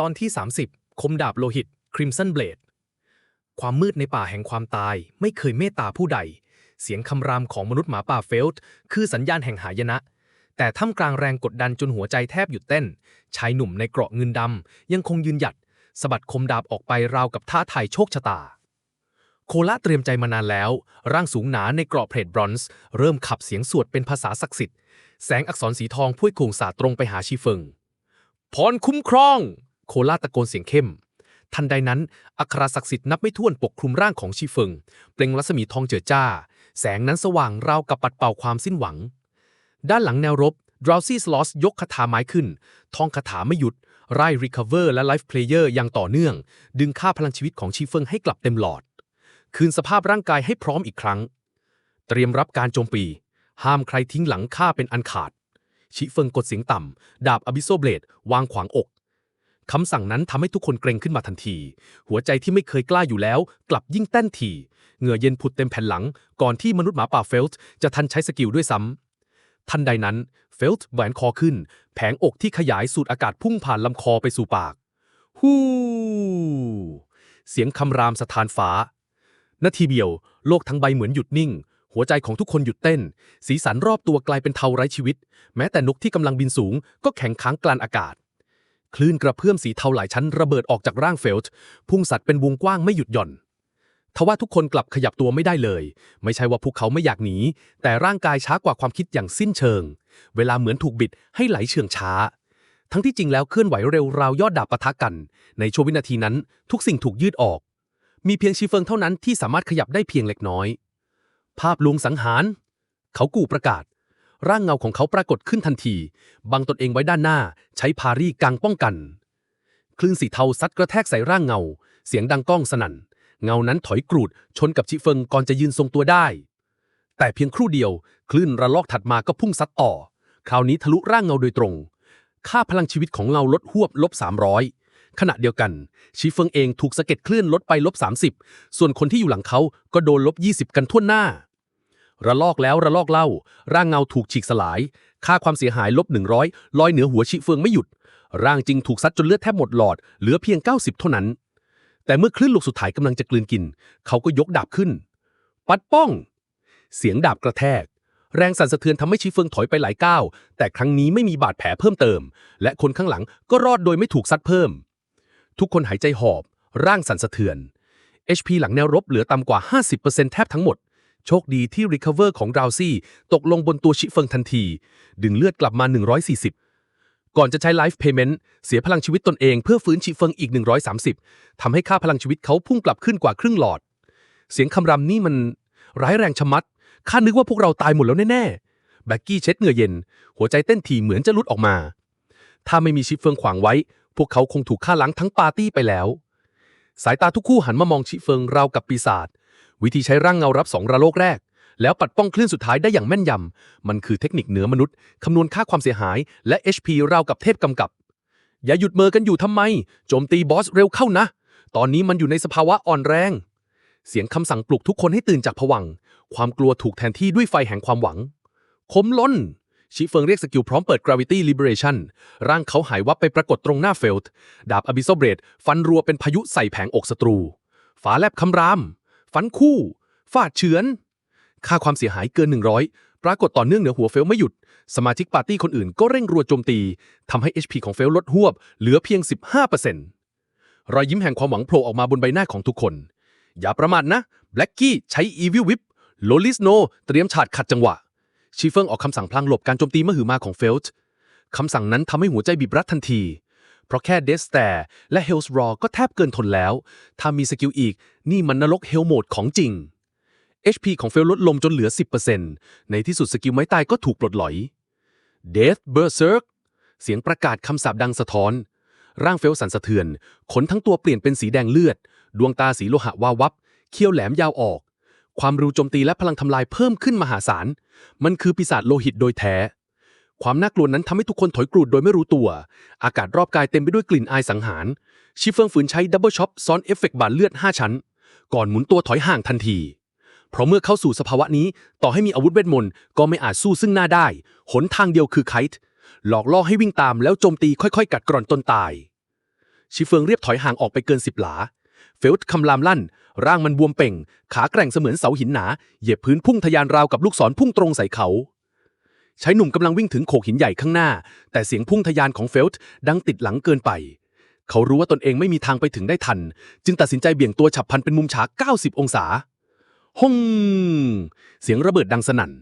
ตอนที่ 30 คมดาบโลหิต Crimson Blade ความมืดในป่าแห่งความตายไม่เคยเมตตาผู้ใด เสียงคำรามของมนุษย์หมาป่าเฟลต์คือสัญญาณแห่งหายนะ แต่ท่ามกลางแรงกดดันจนหัวใจแทบหยุดเต้น ชายหนุ่มในเกราะเงินดำยังคงยืนหยัดสะบัดคมดาบออกไปราวกับท่าทายโชคชะตา โคละเตรียมใจมานานแล้ว ร่างสูงหนาในเกราะเพลทบรอนซ์เริ่มขับเสียงสวดเป็นภาษาศักดิ์สิทธิ์แสงอักษรสีทองพุ่ยโคงสาตรงไปหาชีเฟิงพรคุ้มครอง โคลาตะโกนเสียงเข้ม ทันใดนั้น อัคราศักดิ์สิทธิ์นับไม่ถ้วนปกคลุมร่างของชีเฟิง เปล่งรัศมีทองเจิดจ้า แสงนั้นสว่างราวกับปัดเป่าความสิ้นหวัง ด้านหลังแนวรบดราวซี่สลอสยกคาถาไม้ขึ้น ทองคาถาไม่หยุด ไล่ Recover และ Life Player อย่างต่อเนื่อง ดึงค่าพลังชีวิตของชีเฟิงให้กลับเต็มหลอด คืนสภาพร่างกายให้พร้อมอีกครั้ง เตรียมรับการโจมปีห้ามใครทิ้งหลังข้าเป็นอันขาดชิเฟิงกดเสียงต่ำ ดาบอบิโซเบลดวางขวางอก คำสั่งนั้นทำให้ทุกคนเกรงขึ้นมาทันที หัวใจที่ไม่เคยกล้าอยู่แล้ว กลับยิ่งเต้นทีเหงื่อเย็นผุดเต็มแผ่นหลัง ก่อนที่มนุษย์หมาป่าเฟลต์จะทันใช้สกิลด้วยซ้ำทันใดนั้นเฟลต์แหวนคอขึ้น แผงอกที่ขยายสูดอากาศพุ่งผ่านลำคอไปสู่ปากฮู้เสียงคำรามสถานฟ้านาทีเดียว โลกทั้งใบเหมือนหยุดนิ่ง หัวใจของทุกคนหยุดเต้น สีสันรอบตัวกลายเป็นเทาไร้ชีวิต แม้แต่นกที่กำลังบินสูงก็แข็งค้างกลานอากาศ คลื่นกระเพื่อมสีเทาหลายชั้นระเบิดออกจากร่างเฟลต์พุ่งสัตว์เป็นวงกว้างไม่หยุดหย่อนทว่าทุกคนกลับขยับตัวไม่ได้เลย ไม่ใช่ว่าพวกเขาไม่อยากหนี แต่ร่างกายช้ากว่าความคิดอย่างสิ้นเชิง เวลาเหมือนถูกบิดให้ไหลเชื่องช้า ทั้งที่จริงแล้วเคลื่อนไหวเร็วราวยอดดาบปะทะกัน ในช่วงวินาทีนั้น ทุกสิ่งถูกยืดออก มีเพียงชีเฟิงเท่านั้นที่สามารถขยับได้เพียงเล็กน้อย ภาพลวงสังหาร เขากู่ประกาศ ร่างเงาของเขาปรากฏขึ้นทันที บังตนเองไว้ด้านหน้า ใช้พารีกังป้องกัน คลื่นสีเทาซัดกระแทกใส่ร่างเงา เสียงดังก้องสนั่น เงานั้นถอยกรูด ชนกับชิเฟิงก่อนจะยืนทรงตัวได้ แต่เพียงครู่เดียว คลื่นระลอกถัดมาก็พุ่งซัดต่อ คราวนี้ทะลุร่างเงาโดยตรง ค่าพลังชีวิตของเงาลดหวบลบ300 ขณะเดียวกันชีเฟิงเองถูกสะเก็ดคลื่นลดไปลบ30 ส่วนคนที่อยู่หลังเขาก็โดนลบ20 กันทั่วหน้า ระลอกแล้วระลอกเล่า ร่างเงาถูกฉีกสลาย ค่าความเสียหายลบ100ลอยเหนือหัวชิเฟิงไม่หยุด ร่างจริงถูกซัดจนเลือดแทบหมดหลอด เหลือเพียง 90 เท่านั้น แต่เมื่อคลื่นลูกสุดท้ายกำลังจะกลืนกิน เขาก็ยกดาบขึ้น ปัดป้อง เสียงดาบกระแทก แรงสั่นสะเทือนทำให้ชีเฟิงถอยไปหลายก้าว แต่ครั้งนี้ไม่มีบาดแผลเพิ่มเติม และคนข้างหลังก็รอดโดยไม่ถูกซัดเพิ่ม ทุกคนหายใจหอบ ร่างสั่นสะเทือน HP หลังแนวรบเหลือต่ำกว่า 50%แทบทั้งหมด โชคดีที่ Recover ของดาวซี่ตกลงบนตัวชิเฟิงทันที ดึงเลือดกลับมา 140 ก่อนจะใช้ Life Payment เสียพลังชีวิตตนเองเพื่อฟื้นชิเฟิงอีก 130ทำให้ค่าพลังชีวิตเขาพุ่งกลับขึ้นกว่าครึ่งหลอด เสียงคำรำนี่มันร้ายแรงชะมัดข้านึกว่าพวกเราตายหมดแล้วแน่ๆแบ็กกี้เช็ดเหงื่อเย็น หัวใจเต้นถี่เหมือนจะลุดออกมา ถ้าไม่มีชิเฟิงขวางไว้ พวกเขาคงถูกฆ่าล้างทั้งปาร์ตี้ไปแล้ว สายตาทุกคู่หันมามองชิเฟิงราวกับปีศาจ วิธีใช้ร่างเงารับสองระโลกแรก แล้วปัดป้องคลื่นสุดท้ายได้อย่างแม่นยำ มันคือเทคนิคเหนือมนุษย์ คำนวณค่าความเสียหายและ HP ราวกับเทพกำกับ อย่าหยุดเมอกันอยู่ทำไม โจมตีบอสเร็วเข้านะ ตอนนี้มันอยู่ในสภาวะอ่อนแรง เสียงคำสั่งปลุกทุกคนให้ตื่นจากผวัง ความกลัวถูกแทนที่ด้วยไฟแห่งความหวัง คมล้นชิเฟิงเรียกสกิลพร้อมเปิด Gravity Liberation ร่างเขาหายวับไปปรากฏตรงหน้าเฟลต์ดาบอบิโซเบรด ฟันรัวเป็นพายุใส่แผงอกศัตรู ฝาแลบคำราม ฟันคู่ ฟาดเฉือน ค่าความเสียหายเกิน 100 ปรากฏต่อเนื่องเหนือหัวเฟลไม่หยุด สมาชิกปาร์ตี้คนอื่นก็เร่งรัวโจมตีทำให้ HP ของเฟลลดหวบ เหลือเพียง 15%รอยยิ้มแห่งความหวังโผล่ออกมาบนใบหน้าของทุกคน อย่าประมาทนะแบล็กกี้ใช้ Evil Whip โลลิสโนเตรียมฉาดขัดจังหวะ ชีเฟิงออกคำสั่งพลางหลบการโจมตีมหือมาของเฟลต์คำสั่งนั้นทำให้หัวใจบีบรัดทันที เพราะแค่เดสแตร์และเฮลส์รอก็แทบเกินทนแล้ว ถ้ามีสกิลอีก นี่มันนรกเฮลโหมดของจริง HP ของเฟลลดลงจนเหลือ 10%ในที่สุดสกิลไม้ตายก็ถูกปลดหลอย Death Berserk เสียงประกาศคำสาปดังสะท้อน ร่างเฟลสันสะเทือน ขนทั้งตัวเปลี่ยนเป็นสีแดงเลือด ดวงตาสีโลหะวาววับ เขี้ยวแหลมยาวออก ความรู้โจมตีและพลังทำลายเพิ่มขึ้นมหาศาล มันคือปีศาจโลหิตโดยแท้ ความน่ากลัวนั้นทำให้ทุกคนถอยกรูดโดยไม่รู้ตัว อากาศรอบกายเต็มไปด้วยกลิ่นอายสังหาร ชิเฟิงฝืนใช้ดับเบิลช็อปซ้อนเอฟเฟกต์บาดเลือด 5 ชั้น ก่อนหมุนตัวถอยห่างทันที เพราะเมื่อเข้าสู่สภาวะนี้ ต่อให้มีอาวุธเวทมนต์ก็ไม่อาจสู้ซึ่งหน้าได้ หนทางเดียวคือไคท์หลอกล่อให้วิ่งตามแล้วโจมตีค่อยๆ กัดกร่อนตนตาย ชิเฟิงเรียบถอยห่างออกไปเกินสิบหลา เฟลต์คำรามลั่น ร่างมันบวมเป่ง ขาแกร่งเสมือนเสาหินหนา เหยียบพื้นพุ่งทะยานราวกับลูกศรพุ่งตรงใส่เขา ชายหนุ่มกำลังวิ่งถึงโขกหินใหญ่ข้างหน้า แต่เสียงพุ่งทะยานของเฟลต์ดังติดหลังเกินไป เขารู้ว่าตนเองไม่มีทางไปถึงได้ทัน จึงตัดสินใจเบี่ยงตัวฉับพลันเป็นมุมฉาก90 องศาฮ่องเสียงระเบิดดังสนั่น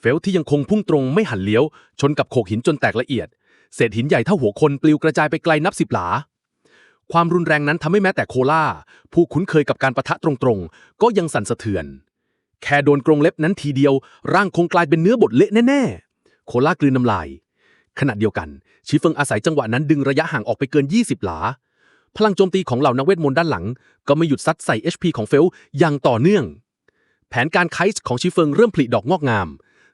เฟลต์ที่ยังคงพุ่งตรงไม่หันเลี้ยว ชนกับโขกหินจนแตกละเอียด เศษหินใหญ่เท่าหัวคนปลิวกระจายไปไกลนับสิบหลา ความรุนแรงนั้นทำให้แม้แต่โคล่า ผู้คุ้นเคยกับการประทะตรงๆ ก็ยังสั่นสะเทือน แค่โดนกรงเล็บนั้นทีเดียว ร่างคงกลายเป็นเนื้อบดเละแน่ๆ โคล่ากลืนน้ำลาย ขณะเดียวกันชิเฟิงอาศัยจังหวะนั้นดึงระยะห่างออกไปเกิน 20 หลา พลังโจมตีของเหล่านักเวทมนต์ด้านหลัง ก็ไม่หยุดซัดใส่ HP ของเฟลอย่างต่อเนื่อง แผนการไคส์ของชิเฟิงเริ่มผลิดอกงอกงาม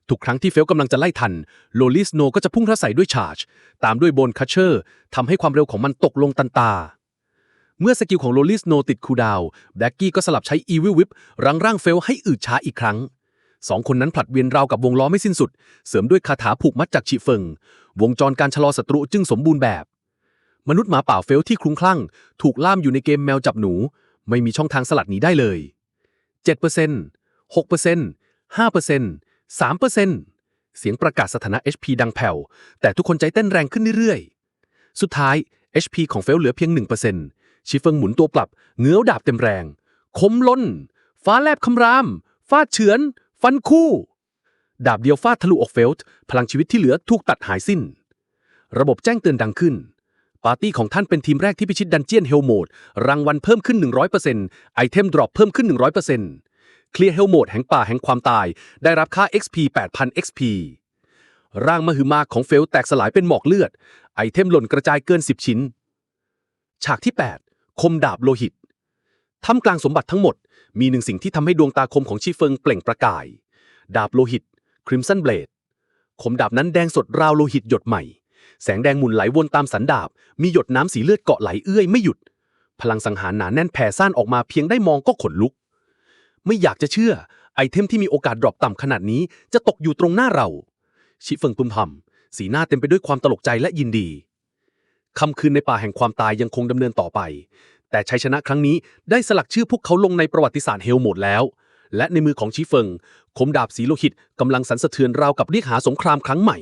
ทุกครั้งที่เฟลกำลังจะไล่ทัน โลลิสโนก็จะพุ่งเข้าใส่ด้วยชาร์จ ตามด้วยโบนคัชเชอร์ทำให้ความเร็วของมันตกลงตันตา เมื่อสกิลของโลลิสโนติดคูดาวแบล็กกี้ก็สลับใช้อีวิลวิปรังร่างเฟลให้อืดช้าอีกครั้งสองคนนั้นผลัดเวียนราวกับวงล้อไม่สิ้นสุด เสริมด้วยคาถาผูกมัดจากชิเฟิง วงจรการชะลอศัตรูจึงสมบูรณ์แบบ มนุษย์หมาป่าเฟลที่คลุ้มคลั่ง ถูกล่ามอยู่ในเกมแมวจับหนู ไม่มีช่องทางสลัดหนีได้เลย 7% 6% 5% 3%เสียงประกาศสถานะ HP ดังแผ่ว แต่ทุกคนใจเต้นแรงขึ้นเรื่อยๆ สุดท้าย HP ของเฟลเหลือเพียง 1% ชิเฟิงหมุนตัวกลับ เงื้อดาบเต็มแรง คมล้น ฟ้าแลบคำราม ฟาดเฉือน ฟันคู่ ดาบเดียวฟาดทะลุอกเฟลต์พลังชีวิตที่เหลือถูกตัดหายสิ้น ระบบแจ้งเตือนดังขึ้น ปาร์ตี้ของท่านเป็นทีมแรกที่พิชิตดันเจียนเฮลโหมด รางวัลเพิ่มขึ้น 100%ไอเทมดรอปเพิ่มขึ้น 100%เคลียร์เฮลโหมดแห่งป่าแห่งความตาย ได้รับค่า XP 8,000 XP ร่างมหึมาของเฟลแตกสลายเป็นหมอกเลือด ไอเทมหล่นกระจายเกิน 10 ชิ้น ฉากที่8 คมดาบโลหิตท่ามกลางสมบัติทั้งหมด มีหนึ่งสิ่งที่ทำให้ดวงตาคมของชีเฟิงเปล่งประกาย ดาบโลหิต Crimson Blade คมดาบนั้นแดงสดราวโลหิตหยดใหม่ แสงแดงหมุนไหลวนตามสันดาบ มีหยดน้ำสีเลือดเกาะไหลเอื้อยไม่หยุด พลังสังหารหนาแน่นแผ่ซ่านออกมาเพียงได้มองก็ขนลุก ไม่อยากจะเชื่อ ไอเทมที่มีโอกาสดรอปต่ำขนาดนี้จะตกอยู่ตรงหน้าเรา ชิเฟิงพึมพำสีหน้าเต็มไปด้วยความตลกใจและยินดี คำคืนในป่าแห่งความตายยังคงดำเนินต่อไป แต่ชัยชนะครั้งนี้ได้สลักชื่อพวกเขาลงในประวัติศาสตร์เฮลหมดแล้ว และในมือของชีเฟิง คมดาบสีโลหิตกำลังสันสะเทือนราวกับเรียกหาสงครามครั้งใหม่